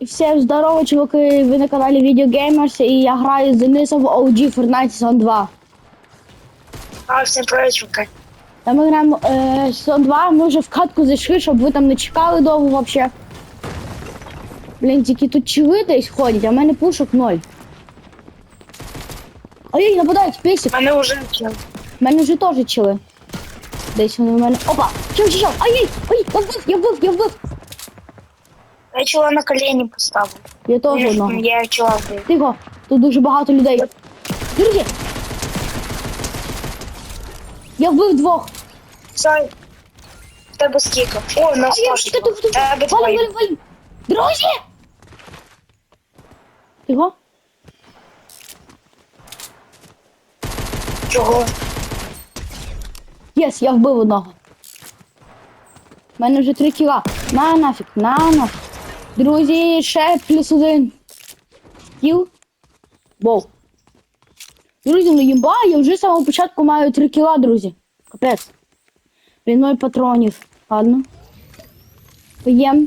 Всем здорово, чуваки, ви на каналі Video Gamers, і я граю з Денисом в OG Fortnite Season 2. А, всім привіт, чуваки. Та ми граємо е, Season 2, ми вже в катку зайшли, щоб ви там не чекали довго вообще. Блін, тільки тут чили десь ходять, а в мене пушок ноль. Ой, нападають, песик. Мене вже чим. В мене вже теж чили. Десь вони в мене. Опа! Чим, чим, чим? Ай, ай, я вбив, я вбив, я вбив. Я чула на коліні поставив. Я теж одного. Я чула вбив. Тихо, тут дуже багато людей. Друзі! Я вбив двох. Сай. В тебе скільки? О, нас А я теж чекай, було. тут, тут, Тебе валим, двоє. валим, валим. Друзі! Тихо. Чого? Єс, я вбив одного. У мене вже три кіла. На нафіг, на нафіг. Друзі, ще плюс один. Кіл. Боу. Друзі, ну їмба, я вже з самого початку маю три кіла, друзі. Капець. Блін, ноль патронів. Ладно. Поїм.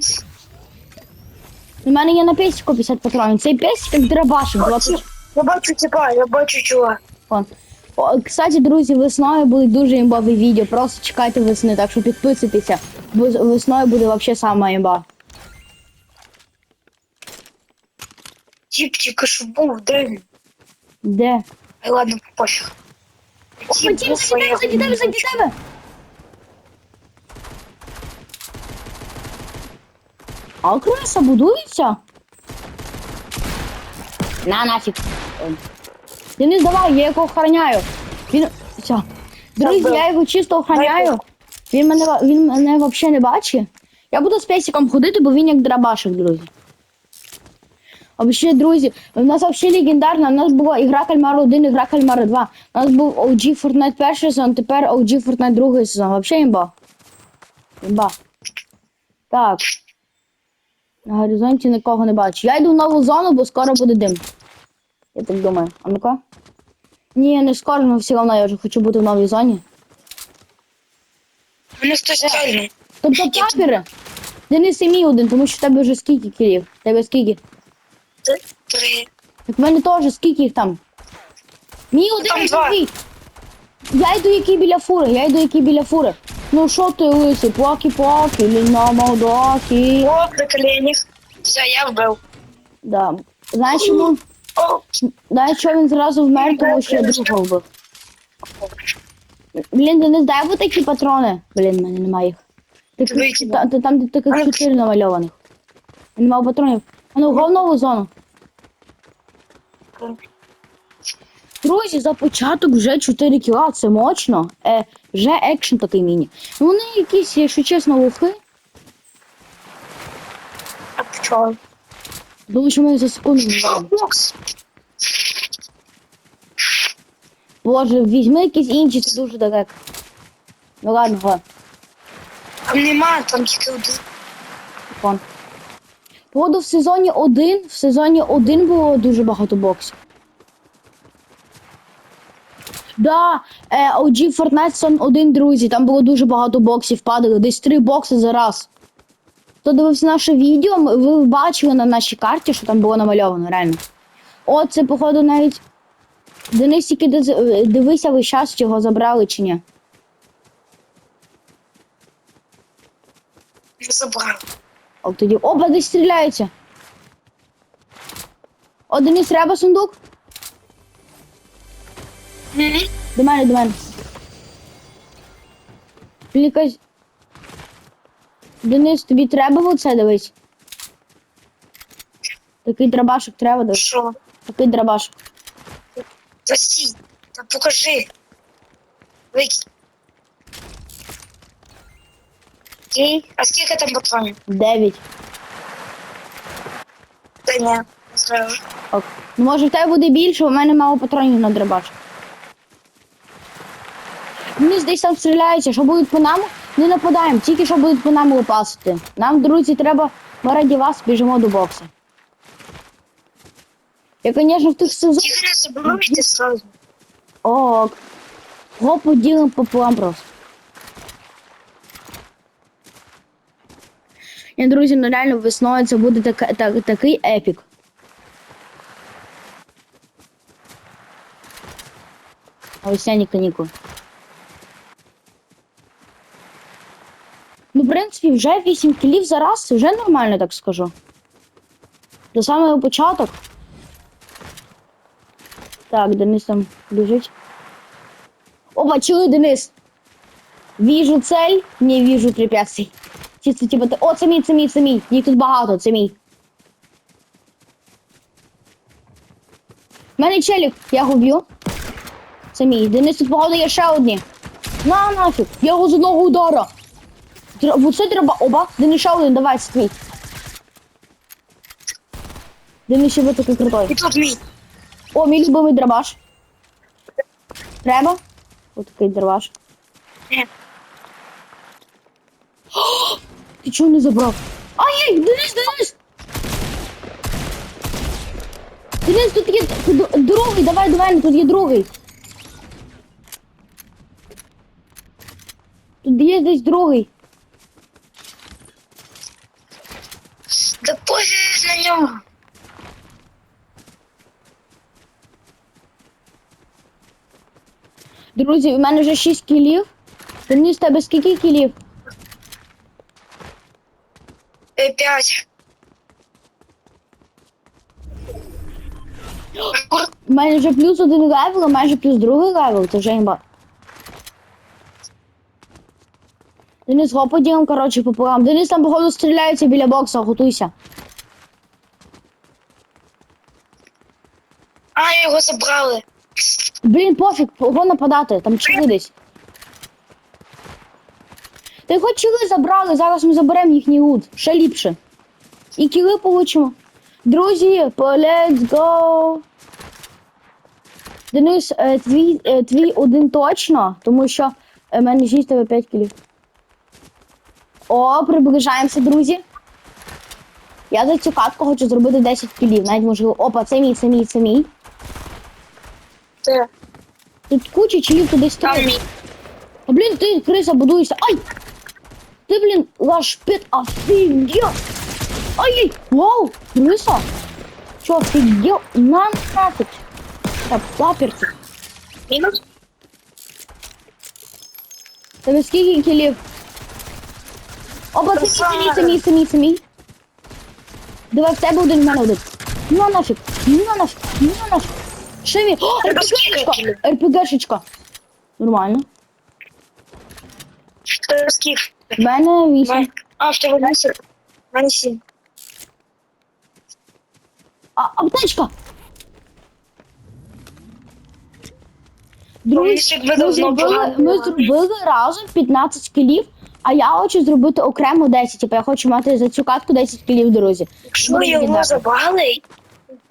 У мене є на песику 50 патронів. Цей песик як драбашик. 20... Я бачу типа, я бачу. Вон. О, кстати, друзі, весною будуть дуже імбові відео. Просто чекайте весни, так що підписуйтеся. Бо весною буде вообще сама імба. Тіп тільки що був, де він? Де? Ай, ладно, пофіг. Тіп був, а я його не бачу. тебе! А криса будується? На нафіг. Денис, давай, я його охороняю. Він. Все. Друзі, я його чисто охороняю. Він мене, ва- він мене взагалі не бачить. Я буду з песиком ходити, бо він як драбашик, друзі. А ще, друзі, у нас взагалі легендарна. У нас була ігра Кальмар 1, ігра Кальмар 2. У нас був OG Fortnite перший сезон, тепер OG Fortnite другий сезон. Вообще імба. Імба. Так. На горизонті нікого не бачу. Я йду в нову зону, бо скоро буде дим. Я так думаю. А ну-ка? Ні, не скоро, але все одно я вже хочу бути в новій зоні. Мене хтось стрельнув. Тобто папіри. Денис і мій один, тому що в тебе вже скільки кілів? В Тебе скільки? Три. Так в мене теж скільки їх там? Мій один Там і два. другий. Я йду який біля фури, я йду який біля фури. Ну що ти лисий, поки-поки, ліна молодаки. О, на коленях. Все, я вбив. Да. Знаєш чому? О, Знаєш, що він зразу вмер, тому що я другого вбив. Блін, Денис, дай вот такі патрони. Блін, в мене немає їх. Таких, Великі, та, та, там таких чотири намальованих. Нема патронів. А ну, го в нову зону. Друзі, за початок вже 4 кіла, це мощно. Е, вже екшен такий міні. Ну, Вони якісь, якщо чесно, лохи. а пчол. Думаю, що ми за секунду Боже, візьми якісь інші, це дуже далеко. Ну ладно, го, Там нема, там тільки один. фон. Походу в сезоні 1, в сезоні 1 було дуже багато боксів. Да, е, OG Fortnite Season 1, друзі, там було дуже багато боксів, падали, десь 3 бокси за раз. Хто дивився наше відео, ви бачили на нашій карті, що там було намальовано, реально. О, це, походу, навіть. Денис тільки дивися весь час, його забрали чи ні. Я О, тоді. Опа, десь стріляються. О, Денис, треба сундук? Мгм. До мене, до мене. Блін, якась- Денис, тобі треба в оце дивись? Такий драбашок треба дивись. Що? Такий драбашок. Та покажи. Викинь. Окей, а скільки там патронів? Дев'ять. Та ні, не знаю. Ок. Ну може в тебе буде більше, у мене мало патронів на драбашок. Вони десь там стріляються, що будуть по нам, не нападаємо, тільки що будуть по нам лопасити. Нам, друзі, треба ми раді вас біжимо до бокса. Я, звісно, в тих сезонах. Тільки не забувайте сразу. Ок. Го поділимо пополам просто. Ні, друзі, ну реально весною це буде так, так, такий епік. А Весняні канікули. Ну, в принципі, вже 8 кілів за раз, це вже нормально, так скажу. До самого початок. Так, Денис там біжить. Опа, чую, Денис. Віжу цель, не віжу препятствий. Ці це типу, ти- о, це мій, це мій, це мій. Їх тут багато, це мій. У мене челік, я його б'ю. Це мій. Денис тут походу є ще одні. На нафіг, я його з одного удара. Оце треба, оба, Денис ще один, давай, це твій. Денис ще ви такий крутой. О, мій любимий дробаш. Треба? Ось такий дробаш. О, Ти чого не забрав? Ай, Денис, Денис! Денис, тут є другий, давай до мене, тут є другий. Тут є десь другий. Да пофіг на нього. Друзі, у мене вже 6 кілів. Денис, в тебе скільки кілів? Е, П'ять. У мене вже плюс один левел, а майже плюс другий левел, це вже імба. Денис, го поділим, коротше, пополам. Денис там, походу, стріляється біля бокса, готуйся. А, його забрали. Блін, пофіг, го нападати, там чили десь. Та й хоч чили забрали, зараз ми заберемо їхній лут. Ще ліпше. І кіли получимо. Друзі, let's go. Денис, е, твій, е, твій один точно, тому що е, в мене 6 тебе 5 кілів. О, приближаємося, друзі. Я за цю катку хочу зробити 10 кілів, навіть можливо. Опа, це мій, це мій, це мій. Це Тут куча чилів туди мій. А блін, ти криса будуєшся. Ай! Ти, блін, ваш пит офігел! Ай! Вау! Криса! Чо, офігел? На нафиг! Та паперці. Мінус. Тебе скільки кілів? Оба, це мій, це мій. Давай в тебе один, в мене один. Нафіг, ну нафіг, ну нафіг. Ще. О, Тебе РПГшечка? РПГшечка. Нормально. Це скіф. В мене вісім. А, в тебе вісім. В мене сім. А, аптечка! Друзі, ми давно зробили, ми були. зробили разом 15 кілів, а я хочу зробити окремо 10. Типу я хочу мати за цю катку 10 кілів, друзі. Якщо Буде його віддати. забрали,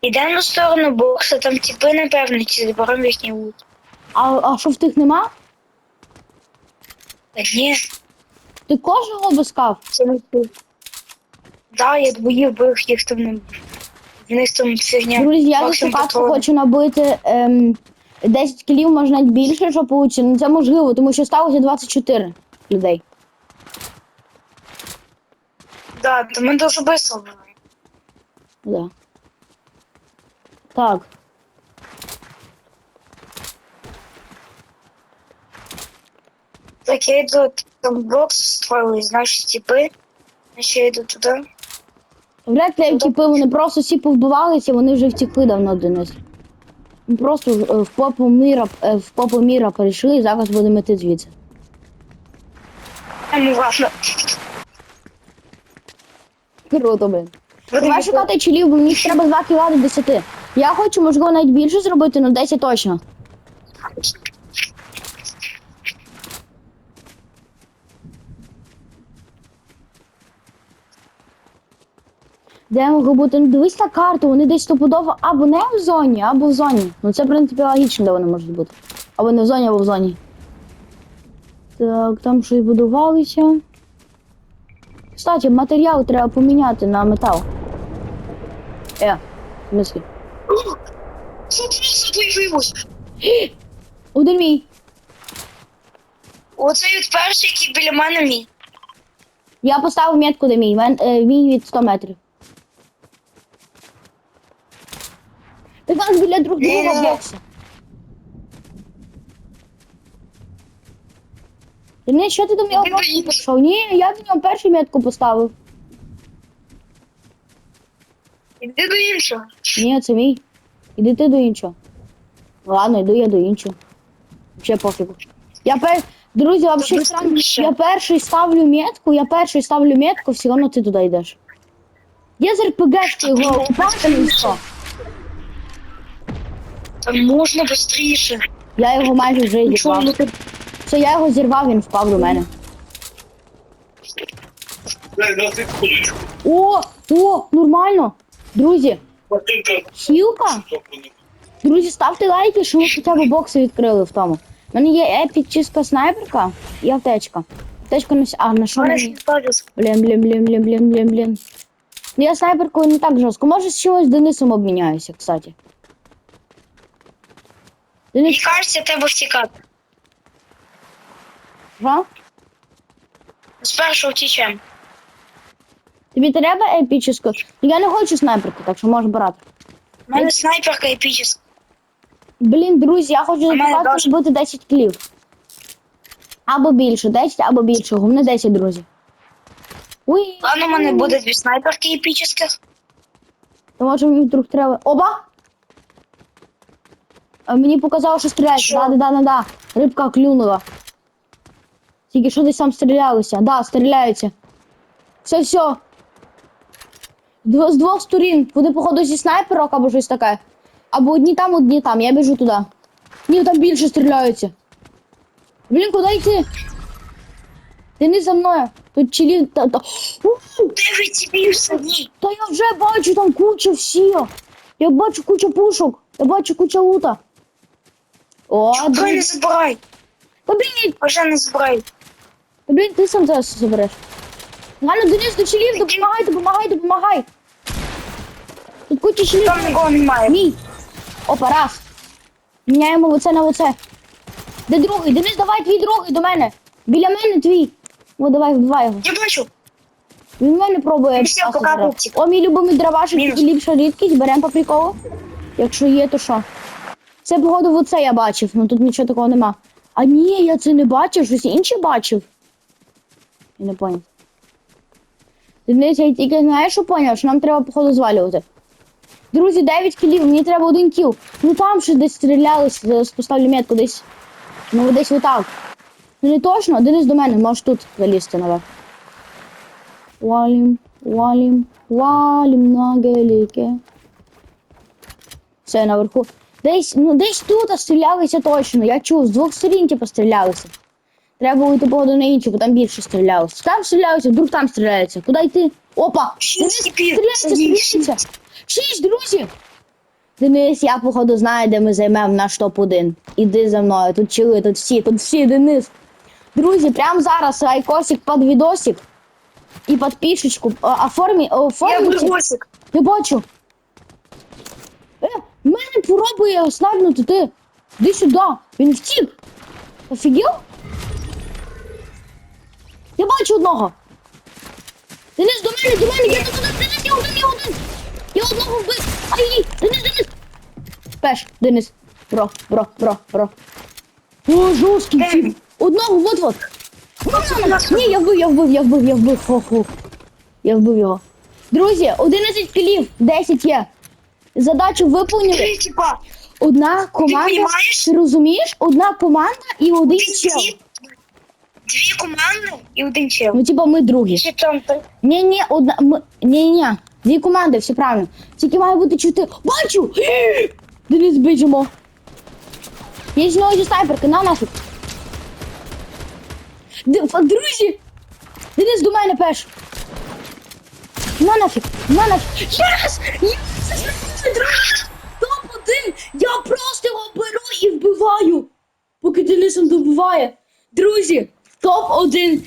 йдемо на сторону бокса, там типи, напевно, чи заберемо їхній лут. А, а що в тих нема? Та ні, Ти кожного обискав? Да, я двоїх бив, їх там не вниз там фігня. Друзі, я за патрони. хочу набити ем, 10 кілів, може навіть більше, що вийде. Ну це можливо, тому що сталося 24 людей. Да, то ми дуже швидко були. Да. Так. Так, я йду, там бокс строили, знаєш, типи. Значить, я йду туди. Вряд ли типи, вони просто всі повбивалися, вони вже втекли давно Денис. Ми Просто е, в попу міра, е, в попу міра перейшли і зараз будемо йти звідси. Ну, ладно. Круто, блин. Вони Давай шукати чилів, бо мені треба 2 кіла до 10. Я хочу, можливо, навіть більше зробити, але 10 точно. Де можу бути? Ну, дивись на карту, вони десь стопудово або не в зоні, або в зоні. Ну це, в принципі, логічно, де вони можуть бути. Або не в зоні, або в зоні. Так, там щось будувалися. Кстати, матеріал треба поміняти на метал. Е, в появилось. Один мій. Оце від перший, який біля мене мій. Я поставив метку, де мій. Мен, е, мій від 100 метрів. Вас біля друг друга Ні-ні-ні. Ти не що ти до боксу пішов? Ні, я до нього першу метку поставив. Іди до іншого. Ні, це мій. Іди ти до іншого. Ладно, йду я до іншого. Ще пофігу. Я пер... Друзі, вообще странно. Я перший ставлю метку, я перший ставлю метку, все одно ти туди йдеш. Я з РПГшки його упав і все. Можна швидше. Я його майже вже Чому зірвав. ну ти Все, я його зірвав, він впав до мене. О, о, нормально. Друзі, хілка. Друзі, ставте лайки, що ви хоча б бокси відкрили в тому. У мене є епік чиста снайперка і аптечка. Аптечка на А, на що мені? не. Блін, блін, блін, блін, блін, блін, блін. Ну я снайперкою не так жорстко. Може з чимось Денисом обміняюся, кстати. Мені кажеться, треба втікати. що? Спершу втічем. Тобі треба епічну? Я не хочу снайперку, так що можеш брати. У мене снайперка епічна. Блін, друзі, я хочу запитати теж. бути 10 кілів. Або більше, 10 або більше. Головне 10, друзі. Уй. Ладно, у мене буде дві снайперки епічних. То може мені вдруг треба. Оба! Мені показало, що стріляють. Да, да, да, да, да. Рибка клюнула. Тільки що десь там стрілялися. Да, стріляються. Все, все. З двох сторін. Вони, походу, зі снайперок або щось таке. Або одні там, одні там. Я біжу туди. Ні, там більше стріляються. Блін, куди йти? Ти не за мною. Тут чилі. Та, та... Та я вже бачу там куча всіх. Я бачу куча пушок. Я бачу куча лута. О, Чого не блін. забирай? Та блін, Вже не забирай. та блін, ти сам зараз забереш. Галя, Денис, до челів, допомагай, допомагай, допомагай. Тут куча челів. Там нікого немає. Мій. Опа, раз. Міняємо оце на оце. Де другий? Денис, давай твій другий до мене. Біля мене твій. О, давай, вбивай його. Я бачу. Він в мене пробує. Все, пока. О, мій любимий дровашик, Мінус. тільки ліпша рідкість, беремо по приколу. Якщо є, то що? Це, походу, оце я бачив, ну тут нічого такого нема. А ні, я це не бачив, щось інше бачив. Я не поняв. Денис, я тільки знаєш, що поняв, що нам треба, походу, звалювати. Друзі, 9 кілів, мені треба один кіл. Ну там ще десь стрілялися, зараз поставлю метку десь. Ну десь отак. Ну не точно, Денис до мене, можеш тут залізти наверх. Валим, валим, валим на геліки. Все, наверху. Десь, ну десь тут стрілялися точно. Я чув, з двох сторін типу стрілялися. Треба йти походу на іншу, бо там більше стрілялися. Там стріляються, вдруг там стріляються. Куди йти? Опа! Шість стріляється, стріляється. Шість, друзі! Денис, я походу знаю, де ми займемо наш топ-1. Іди за мною, тут чили, тут всі, тут всі, Денис. Друзі, прямо зараз лайкосик під відосик і підпишечку. Оформі, Я оформіть. Я бачу. Е, мене пробує снайпнути ти. Іди сюди. Він втік. Офігів? Я бачу одного. Денис, до мене, до мене, я тут один, Денис, я один, я один. Я одного вбив. Ай, Денис, Денис. Пеш, Денис. Бро, бро, бро, бро. О, жорсткий тип. Одного, вот вот. Ні, я вбив, я вбив, я вбив, я вбив. Хо-хо. Я вбив його. Друзі, 11 кілів, 10 є. Задачу виповнили. Три типа. Одна команда. понімаєш? Ти розумієш? Одна команда і один Один чел. тіп. Дві команди і один чел. Ну, типа, ми другі. Ще там три. Ні, ні, одна. Ми... Ні, ні. Дві команди, все правильно. Тільки має бути чотири. Бачу! Денис біжимо. Є зі снайперки, на нафіг. Д- ф- Друзі! Денис до мене пеш. На нафіг, на нафіг. Єс! Друзі! Топ-1! Я просто його беру і вбиваю. Поки Денис він добиває. Друзі, топ-1.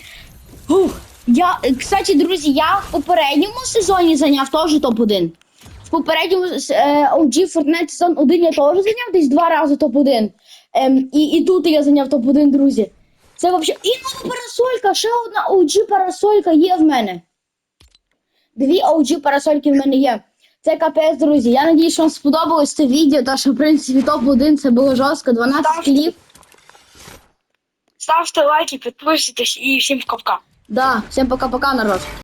Ух, я, кстати, друзі, я в попередньому сезоні зайняв теж топ-1. В попередньому е, OG Fortnite сезон 1 я теж зайняв десь два рази топ-1. Ем, і, і тут я зайняв топ-1, друзі. Це взагалі. І нова парасолька, ще одна OG парасолька є в мене. Дві OG парасольки в мене є. Це капець, друзі. Я надію, що вам сподобалось це відео, тому що, в принципі, топ-1 це було жорстко, 12 Ставте. кліп. Ставте лайки, підписуйтесь і всім пока-пока. Да, всім пока-пока, народ.